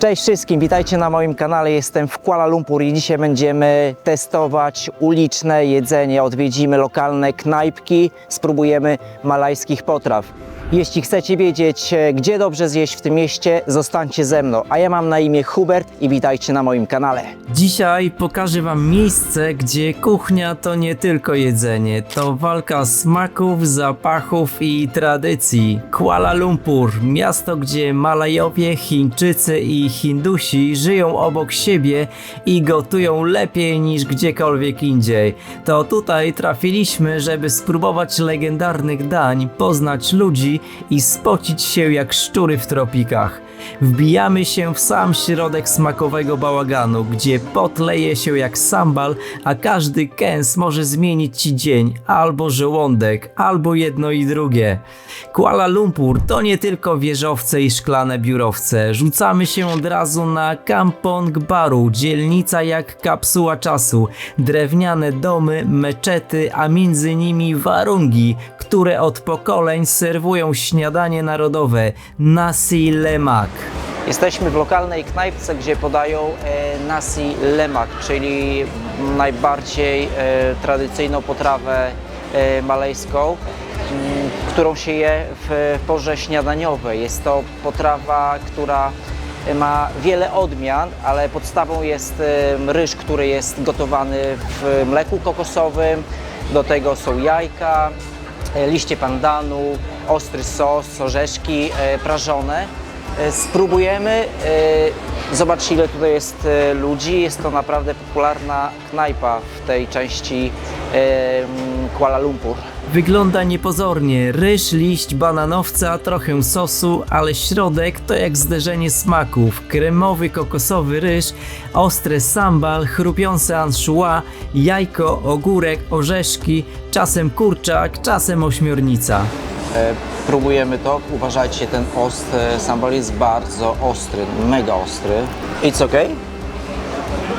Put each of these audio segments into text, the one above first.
Cześć wszystkim, witajcie na moim kanale. Jestem w Kuala Lumpur i dzisiaj będziemy testować uliczne jedzenie. Odwiedzimy lokalne knajpki, spróbujemy malajskich potraw. Jeśli chcecie wiedzieć, e, gdzie dobrze zjeść w tym mieście, zostańcie ze mną. A ja mam na imię Hubert i witajcie na moim kanale. Dzisiaj pokażę Wam miejsce, gdzie kuchnia to nie tylko jedzenie, to walka smaków, zapachów i tradycji. Kuala Lumpur, miasto, gdzie Malajowie, Chińczycy i Hindusi żyją obok siebie i gotują lepiej niż gdziekolwiek indziej. To tutaj trafiliśmy, żeby spróbować legendarnych dań, poznać ludzi i spocić się jak szczury w tropikach. Wbijamy się w sam środek smakowego bałaganu, gdzie pot leje się jak sambal, a każdy kęs może zmienić ci dzień, albo żołądek, albo jedno i drugie. Kuala Lumpur to nie tylko wieżowce i szklane biurowce. Rzucamy się od razu na Kampong Baru, dzielnica jak kapsuła czasu. Drewniane domy, meczety, a między nimi warungi, które od pokoleń serwują śniadanie narodowe nasi lemak. Jesteśmy w lokalnej knajpce, gdzie podają e, nasi lemak, czyli najbardziej e, tradycyjną potrawę e, malejską, m, którą się je w porze śniadaniowej. Jest to potrawa, która ma wiele odmian, ale podstawą jest ryż, który jest gotowany w mleku kokosowym. Do tego są jajka, liście pandanu, ostry sos, orzeszki e, prażone. E, Spróbujemy. e, Zobaczcie, ile tutaj jest e, ludzi. Jest to naprawdę popularna knajpa w tej części e, Kuala Lumpur. Wygląda niepozornie. Ryż, liść bananowca, trochę sosu, ale środek to jak zderzenie smaków. Kremowy kokosowy ryż, ostre sambal, chrupiące anchois, jajko, ogórek, orzeszki, czasem kurczak, czasem ośmiornica. E, Próbujemy to. Uważajcie, ten ost e, sambal jest bardzo ostry, mega ostry. It's ok?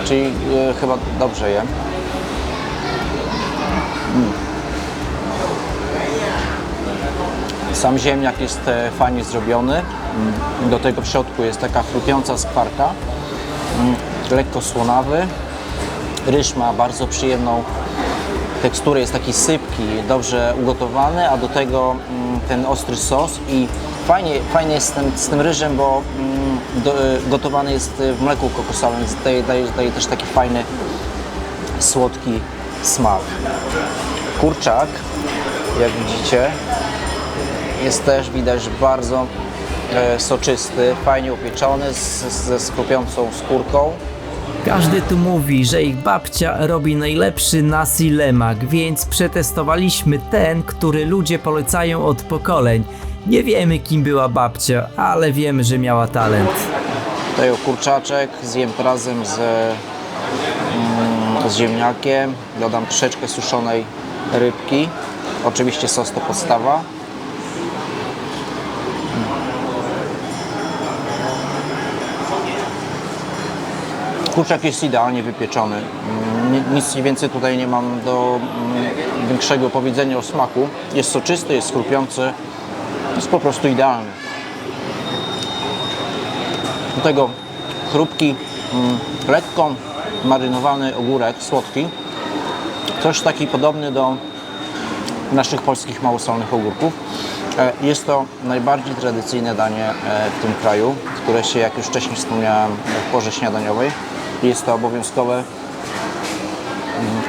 Czyli e, chyba dobrze je. Sam ziemniak jest e, fajnie zrobiony. Mm, Do tego w środku jest taka chrupiąca skwarka. Mm, Lekko słonawy. Ryż ma bardzo przyjemną teksturę, jest taki sypki, dobrze ugotowany, a do tego mm, ten ostry sos i fajnie, fajnie jest z tym, z tym ryżem, bo y, gotowany jest w mleku kokosowym, więc daje, daje, daje też taki fajny, słodki smak. Kurczak, jak widzicie, jest też widać, bardzo e, soczysty, fajnie upieczony, z, ze skrupiącą skórką. Każdy tu mówi, że ich babcia robi najlepszy nasi lemak, więc przetestowaliśmy ten, który ludzie polecają od pokoleń. Nie wiemy kim była babcia, ale wiemy, że miała talent. Tutaj kurczaczek zjem razem z, mm, z ziemniakiem. Dodam troszeczkę suszonej rybki. Oczywiście sos to podstawa. Kurczak jest idealnie wypieczony. Mm, ni- Nic więcej tutaj nie mam do mm, większego powiedzenia o smaku. Jest soczysty, jest chrupiący. Jest po prostu idealny. Do tego chrupki, mm, lekko marynowany ogórek słodki. Coś taki podobny do naszych polskich małosolnych ogórków. E, Jest to najbardziej tradycyjne danie e, w tym kraju, które się, jak już wcześniej wspomniałem, w porze śniadaniowej. Jest to obowiązkowe,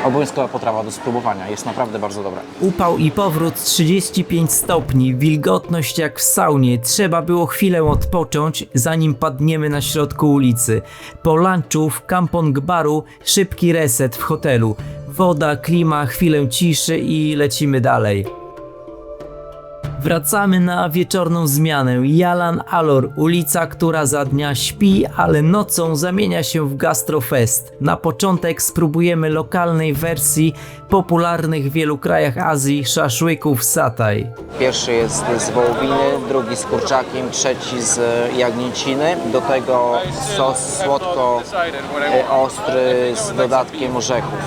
obowiązkowa potrawa do spróbowania. Jest naprawdę bardzo dobra. Upał i powrót 35 stopni, wilgotność jak w saunie. Trzeba było chwilę odpocząć, zanim padniemy na środku ulicy. Po lunchu w Kampong Baru szybki reset w hotelu. Woda, klima, chwilę ciszy i lecimy dalej. Wracamy na wieczorną zmianę. Jalan Alor, ulica, która za dnia śpi, ale nocą zamienia się w gastrofest. Na początek spróbujemy lokalnej wersji popularnych w wielu krajach Azji szaszłyków sataj. Pierwszy jest z wołowiny, drugi z kurczakiem, trzeci z jagnięciny. Do tego sos słodko-ostry z dodatkiem orzechów.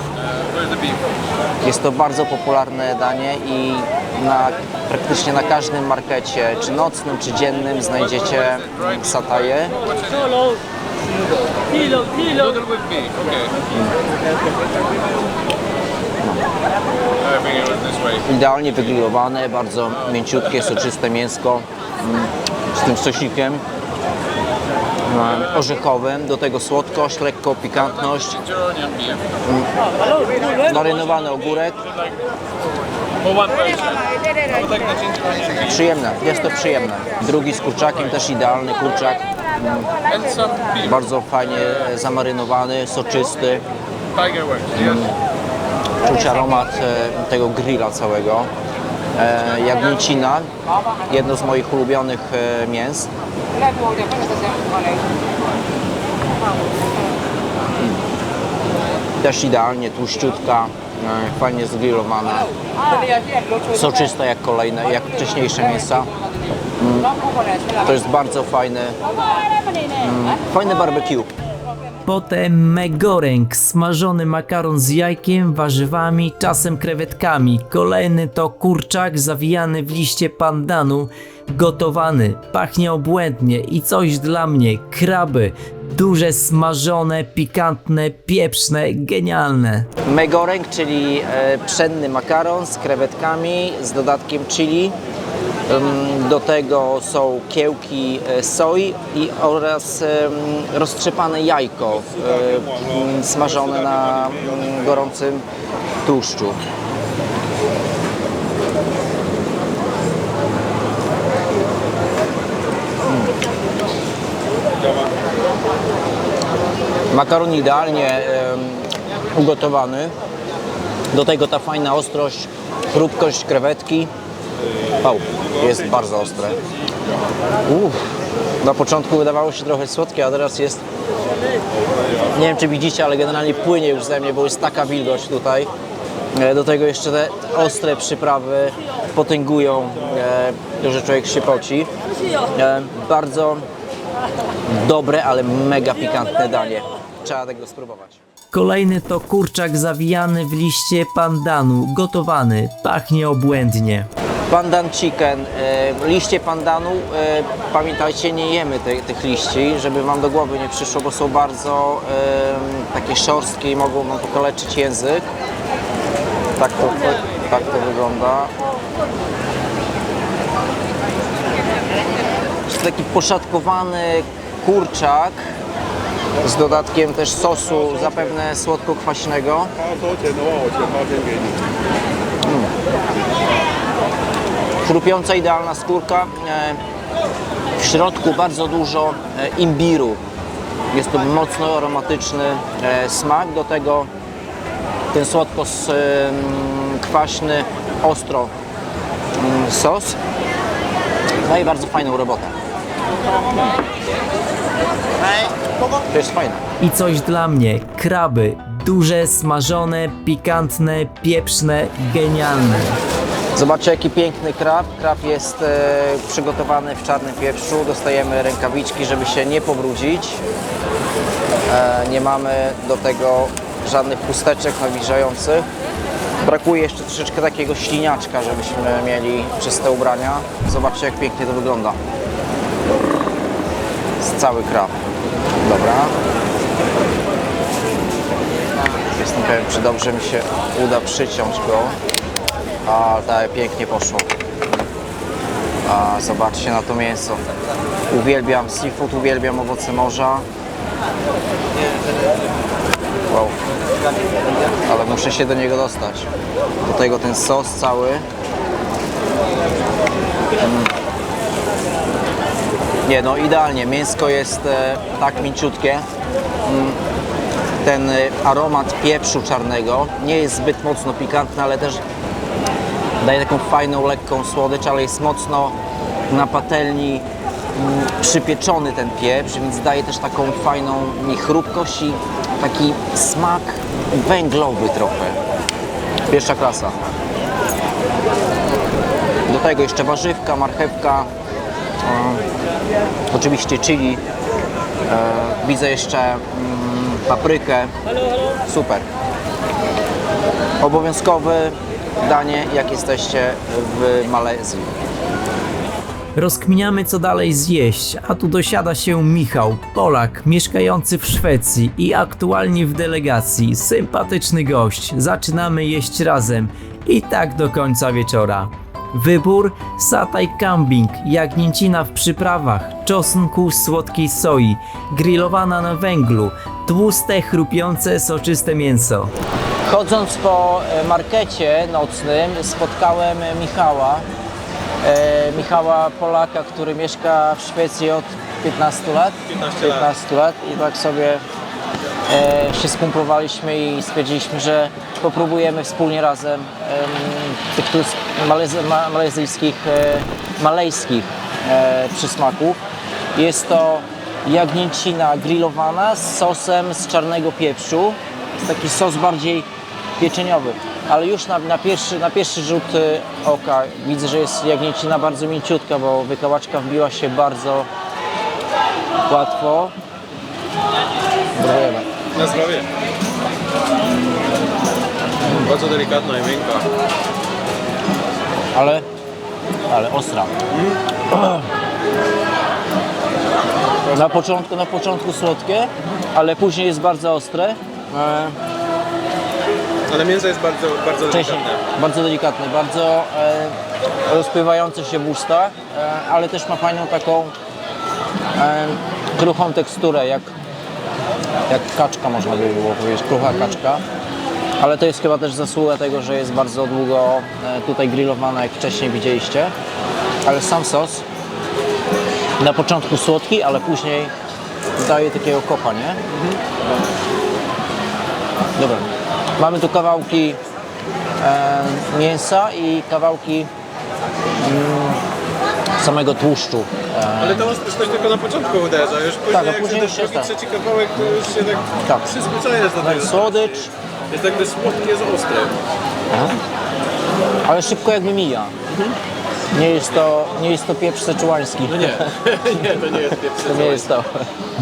Jest to bardzo popularne danie i na, praktycznie na każdym markecie, czy nocnym, czy dziennym znajdziecie sataje. Idealnie wygrillowane, bardzo mięciutkie, soczyste mięsko mm, z tym sosikiem mm, orzechowym, do tego słodkość, lekko pikantność, marynowany ogórek. Przyjemne, jest to przyjemne. Drugi z kurczakiem, też idealny kurczak, bardzo fajnie zamarynowany, soczysty. Czuć aromat e, tego grilla całego. E, Jagnięcina, jedno z moich ulubionych e, mięs. Też idealnie tłuściutka, e, fajnie zgrillowana, soczysta jak kolejne, jak wcześniejsze mięsa. Mm, To jest bardzo fajny, mm, fajny barbecue. Potem megoręk, smażony makaron z jajkiem, warzywami, czasem krewetkami. Kolejny to kurczak zawijany w liście pandanu, gotowany, pachnie obłędnie i coś dla mnie, kraby. Duże, smażone, pikantne, pieprzne, genialne. Megoreng, czyli e, pszenny makaron z krewetkami, z dodatkiem chili. Do tego są kiełki e, soi i oraz roztrzepane jajko e, smażone na mm, gorącym tłuszczu. Makaron idealnie ugotowany. Do tego ta fajna ostrość, chrupkość krewetki. Wow, jest bardzo ostre. Uff, na początku wydawało się trochę słodkie, a teraz jest... Nie wiem, czy widzicie, ale generalnie płynie już ze mnie, bo jest taka wilgoć tutaj. E, Do tego jeszcze te ostre przyprawy potęgują e, że człowiek się poci. E, Bardzo dobre, ale mega pikantne danie. Trzeba tego spróbować. Kolejny to kurczak zawijany w liście pandanu, gotowany, pachnie obłędnie. Pandan chicken, e, liście pandanu, e, pamiętajcie, nie jemy te, tych liści, żeby Wam do głowy nie przyszło, bo są bardzo e, takie szorstkie i mogą Wam pokaleczyć język. Tak to, tak to wygląda. Jest taki poszatkowany kurczak z dodatkiem też sosu, zapewne słodko-kwaśnego. Chrupiąca idealna skórka. E, w środku bardzo dużo e, imbiru. Jest to mocno aromatyczny e, smak. Do tego ten słodko-kwaśny, ostro sos. No Daje bardzo fajną robotę. To jest fajne. I coś dla mnie, kraby, duże, smażone, pikantne, pieprzne, genialne. Zobaczcie jaki piękny krab. Krab jest e, przygotowany w czarnym pieprzu. Dostajemy rękawiczki, żeby się nie pobrudzić. E, nie mamy do tego żadnych chusteczek nawilżających. Brakuje jeszcze troszeczkę takiego śliniaczka, żebyśmy mieli czyste ubrania. Zobaczcie jak pięknie to wygląda. Cały krab. Dobra. Jestem pewien, czy dobrze mi się uda przyciąć go. A, tak, pięknie poszło. A, zobaczcie na to mięso. Uwielbiam seafood, uwielbiam owoce morza. Wow. Ale muszę się do niego dostać. Do tego ten sos cały. No, idealnie. Mięsko jest e, tak mięciutkie. Mm. Ten e, aromat pieprzu czarnego nie jest zbyt mocno pikantny, ale też daje taką fajną, lekką słodycz, ale jest mocno na patelni mm, przypieczony ten pieprz, więc daje też taką fajną chrupkość i taki smak węglowy trochę. Pierwsza klasa. Do tego jeszcze warzywka, marchewka, oczywiście chili, e, widzę jeszcze mm, paprykę. Super obowiązkowe danie, jak jesteście w Malezji. Rozkminiamy co dalej zjeść, a tu dosiada się Michał, Polak, mieszkający w Szwecji i aktualnie w delegacji. Sympatyczny gość. Zaczynamy jeść razem i tak do końca wieczora. Wybór sataj kambing, jagnięcina w przyprawach, czosnku z słodkiej soi, grillowana na węglu, tłuste, chrupiące, soczyste mięso. Chodząc po e, markecie nocnym spotkałem Michała. E, Michała Polaka, który mieszka w Szwecji od 15 lat. 15 lat. 15 lat i tak sobie e, się skumplowaliśmy i stwierdziliśmy, że popróbujemy wspólnie razem em, tych tu s- malez- ma, malezyjskich, e, malejskich e, przysmaków. Jest to jagnięcina grillowana z sosem z czarnego pieprzu. Jest taki sos bardziej pieczeniowy, ale już na, na, pierwszy, na pierwszy rzut e, oka widzę, że jest jagnięcina bardzo mięciutka, bo wykałaczka wbiła się bardzo łatwo. Próbujemy. Na zdrowie. Bardzo delikatna i miękka. Ale, ale ostra. Na początku, na początku słodkie, ale później jest bardzo ostre. E, Ale mięso jest bardzo, bardzo Wcześniej delikatne. bardzo delikatny, bardzo e, rozpływający się w ustach, e, ale też ma fajną taką e, kruchą teksturę, jak, jak kaczka można by było powiedzieć, krucha kaczka. Ale to jest chyba też zasługa tego, że jest bardzo długo e, tutaj grillowana, jak wcześniej widzieliście. Ale sam sos na początku słodki, ale później daje takiego kopa, nie? Dobra. Mamy tu kawałki e, mięsa i kawałki mm, samego tłuszczu. E, Ale to ostrość tylko na początku uderza. Już później, Tak, a jak później ten już jest tak. trzeci kawałek, to już się tak, Tak. przyzwyczajasz do tego. słodycz, Jest jakby słodkie z ostrym. ale szybko jakby mija. Nie jest to, nie jest to pieprz seczułański. No nie, nie, to nie jest pieprz. To nie jest to.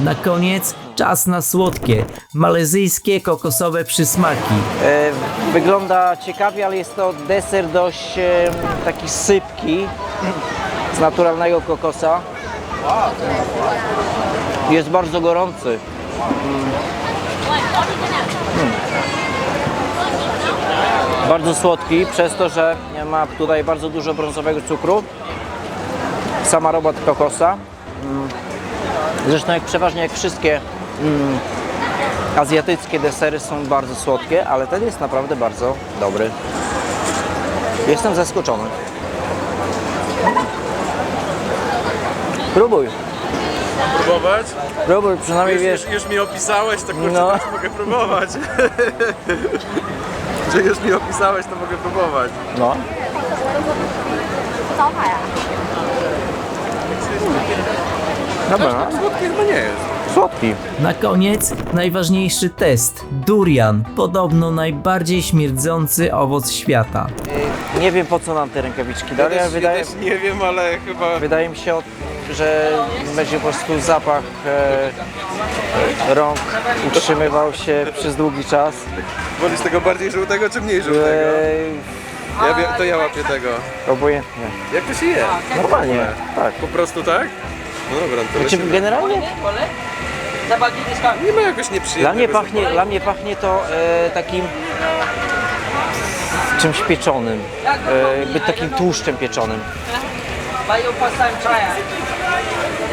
Na koniec czas na słodkie, malezyjskie kokosowe przysmaki. E, Wygląda ciekawie, ale jest to deser dość e, taki sypki z naturalnego kokosa. Jest bardzo gorący. Mm. Bardzo słodki, przez to, że ma tutaj bardzo dużo brązowego cukru. Sama robot kokosa. Mm. Zresztą jak przeważnie jak wszystkie mm, azjatyckie desery są bardzo słodkie, ale ten jest naprawdę bardzo dobry. Jestem zaskoczony. Próbuj, Próbować? próbuj, przynajmniej Już, wiesz. już, już mi opisałeś, to kurczę, No. mogę próbować. że już mi opisałeś, to mogę próbować. No. Też Dobra, słodki chyba nie jest. słodki. Na koniec najważniejszy test. Durian, podobno najbardziej śmierdzący owoc świata. Nie wiem po co nam te rękawiczki dali, wydaje, nie wiem, ale chyba... wydaje mi się że będzie po prostu zapach e, rąk utrzymywał się przez długi czas. wolisz tego bardziej żółtego czy mniej żółtego? E, Ja, to ja łapię tego. obojętnie. Jak to się je? Normalnie, tak. Po prostu tak? No dobra, to Znaczy, lecimy. generalnie Nie ma jakoś nieprzyjemnego Dla mnie pachnie, dla mnie pachnie to e, takim czymś pieczonym, e, jakby takim tłuszczem pieczonym. But your first time try it.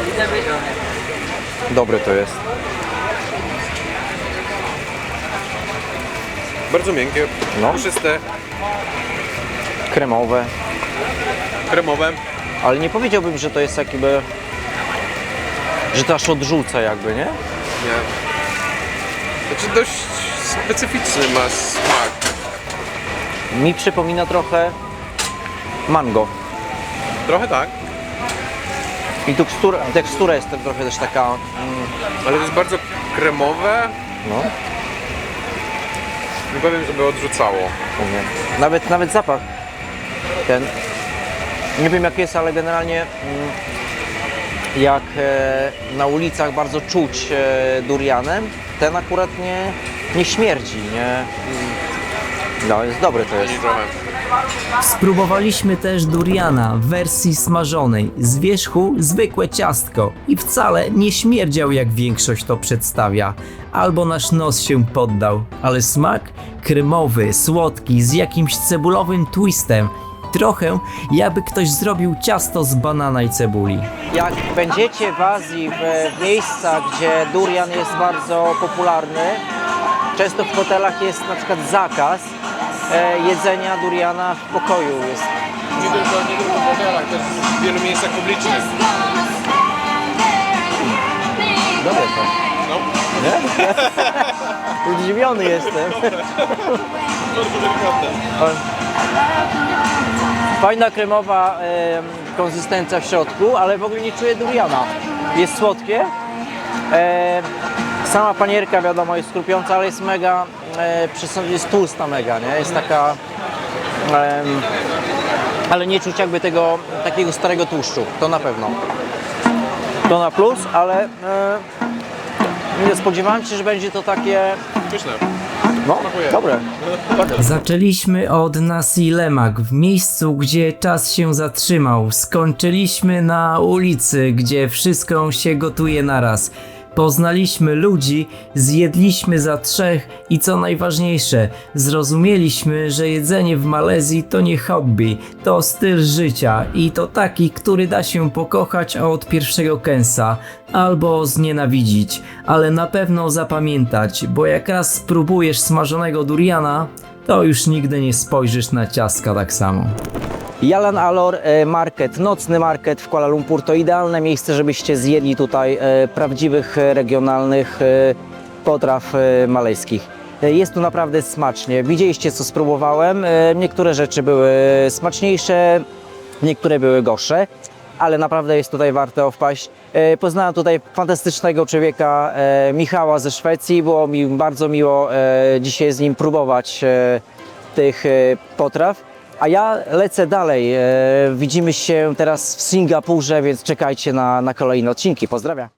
It's a bit Dobre to jest. Bardzo miękkie, No. puszyste, Kremowe, kremowe. ale nie powiedziałbym, że to jest jakby, że to aż odrzuca jakby, nie? Nie. Znaczy dość specyficzny ma smak. Mi przypomina trochę mango. Trochę tak, I tekstura, tekstura jest też trochę też taka, mm, ale to jest bardzo kremowe. no, Nie powiem, żeby odrzucało. mówię. Nawet, nawet zapach ten, nie wiem jak jest, ale generalnie mm, jak e, na ulicach bardzo czuć e, durianem, ten akurat nie, nie śmierdzi, nie, no jest dobre to jest. Ani trochę. Spróbowaliśmy też duriana w wersji smażonej. Z wierzchu zwykłe ciastko i wcale nie śmierdział jak większość to przedstawia. Albo nasz nos się poddał, ale smak kremowy, słodki, z jakimś cebulowym twistem. Trochę jakby ktoś zrobił ciasto z banana i cebuli. Jak będziecie w Azji, w miejscach, gdzie durian jest bardzo popularny, często w hotelach jest na przykład zakaz e, jedzenia duriana w pokoju. Jest Nie tylko, nie tylko w hotelach, też w wielu miejscach publicznych. dobre to. No, Zdziwiony jestem. bardzo delikatne. Fajna kremowa e, konsystencja w środku, ale w ogóle nie czuję duriana. Jest słodkie. E, sama panierka wiadomo jest skrupiąca, ale jest mega, e, jest tłusta mega, nie? Jest taka, em, ale nie czuć jakby tego takiego starego tłuszczu, to na pewno. To na plus, ale e, nie spodziewałem się, że będzie to takie, Pyszne. no, dobre. Zaczęliśmy od Nasi Lemak w miejscu, gdzie czas się zatrzymał. Skończyliśmy na ulicy, gdzie wszystko się gotuje naraz. Poznaliśmy ludzi, zjedliśmy za trzech i co najważniejsze, zrozumieliśmy, że jedzenie w Malezji to nie hobby, to styl życia i to taki, który da się pokochać od pierwszego kęsa albo znienawidzić, ale na pewno zapamiętać, bo jak raz spróbujesz smażonego duriana, to już nigdy nie spojrzysz na ciastka tak samo. Jalan Alor e, Market, nocny market w Kuala Lumpur to idealne miejsce, żebyście zjedli tutaj e, prawdziwych e, regionalnych potraw malejskich. Jest tu naprawdę smacznie. Widzieliście co spróbowałem. Niektóre rzeczy były smaczniejsze, niektóre były gorsze, ale naprawdę jest tutaj warte wpaść. E, Poznałem tutaj fantastycznego człowieka, e, Michała ze Szwecji. Było mi bardzo miło e, dzisiaj z nim próbować tych potraw. A ja lecę dalej. Widzimy się teraz w Singapurze, więc czekajcie na, na kolejne odcinki. Pozdrawiam.